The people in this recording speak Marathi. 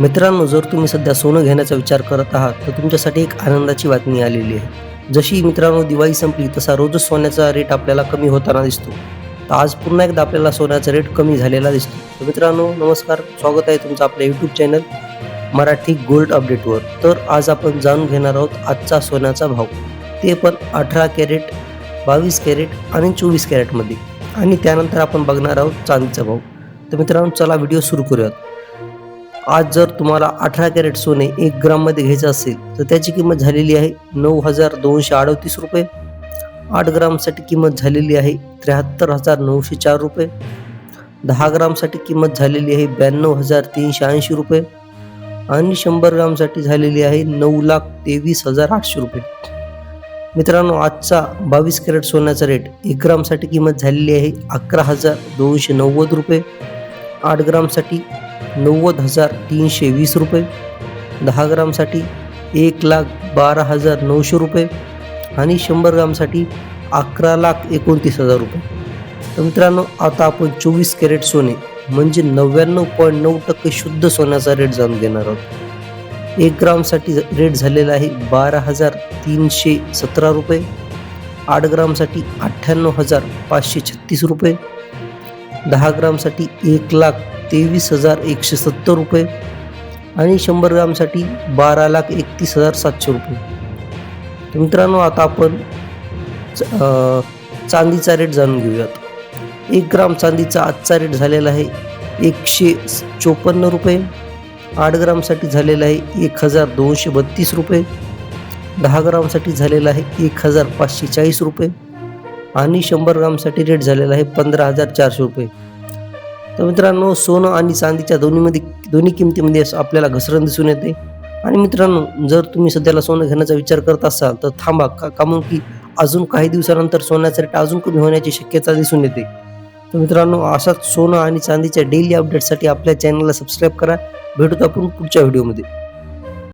मित्रांनो जर तुम्ही सध्या सोनं घेण्याचा विचार करत आहात तर तुमच्यासाठी एक आनंदाची बातमी आलेली आहे. जशी मित्रांनो दिवाळी संपली तसा रोजच सोन्याचा रेट आपल्याला कमी होताना दिसतो. तर आज पुन्हा एकदा आपल्याला सोन्याचा रेट कमी झालेला दिसतो. तर मित्रांनो नमस्कार स्वागत आहे तुमचं आपल्या यूट्यूब चॅनल मराठी गोल्ड अपडेटवर तर आज आपण जाणून घेणार आहोत आजचा सोन्याचा भाव. ते पण अठरा कॅरेट बावीस कॅरेट आणि चोवीस कॅरेटमध्ये. आणि त्यानंतर आपण बघणार आहोत चांदीचा भाव. तर मित्रांनो चला व्हिडिओ सुरू करूयात. आज जर तुम्हाला अठरा कॅरेट सोने एक ग्राममध्ये घ्यायचं असेल तर त्याची किंमत झालेली आहे नऊ हजार दोनशे अडतीस रुपये. आठ ग्रामसाठी किंमत झालेली आहे त्र्याहत्तर हजार नऊशे चार रुपये. दहा ग्रामसाठी किंमत झालेली आहे ब्याण्णव हजार तीनशे ऐंशी रुपये. आणि शंभर ग्रामसाठी झालेली आहे नऊ लाख तेवीस हजार आठशे रुपये. मित्रांनो आजचा बावीस कॅरेट सोन्याचा रेट एक ग्रामसाठी किंमत झालेली आहे अकरा हजार दोनशे नव्वद रुपये. आठ ग्रामसाठी नव्वद हजार तीनशे वीस रुपये. दहा ग्रामसाठी एक लाख बारा हजार नऊशे रुपये आणि शंभर ग्रामसाठी अकरा लाख एकोणतीस हजार रुपये. तर मित्रांनो आता आपण चोवीस कॅरेट सोने म्हणजे नव्याण्णव पॉईंट नऊ टक्के शुद्ध सोन्याचा रेट जाणून घेणार आहोत. एक ग्रामसाठी रेट झालेला आहे बारा हजार तीनशे सतरा रुपये. आठ ग्रामसाठी अठ्ठ्याण्णव हजार पाचशे छत्तीस रुपये. दहा ग्रामसाठी एक लाख तेवीस हजार एकशे सत्तर रुपये आणि शंभर ग्रामसाठी बारा लाख एकतीस हजार सातशे रुपये. तर मित्रांनो आता आपण चांदीचा रेट जाणून घेऊयात. एक ग्राम चांदीचा आजचा रेट झालेला आहे एकशे चोपन्न रुपये. आठ ग्रामसाठी झालेला आहे एक हजार दोनशे बत्तीस रुपये. दहा ग्रामसाठी झालेला आहे एक हजार पाचशे चाळीस रुपये. आणि शंभर ग्रामसाठी रेट झालेला आहे पंधरा हजार चारशे रुपये. तर मित्रांनो सोनं आणि चांदीच्या दोन्हीमध्ये दोन्ही किमतीमध्ये असं आपल्याला घसरण दिसून येते. आणि मित्रांनो जर तुम्ही सध्याला सोनं घेण्याचा विचार करत असाल तर थांबा. का कामून की अजून काही दिवसानंतर सोन्याचा रेट अजून कमी होण्याची शक्यता दिसून येते. तर मित्रांनो असाच सोनं आणि चांदीच्या डेली अपडेटसाठी आपल्या चॅनलला सबस्क्राईब करा. भेटूत आपण पुढच्या व्हिडिओमध्ये.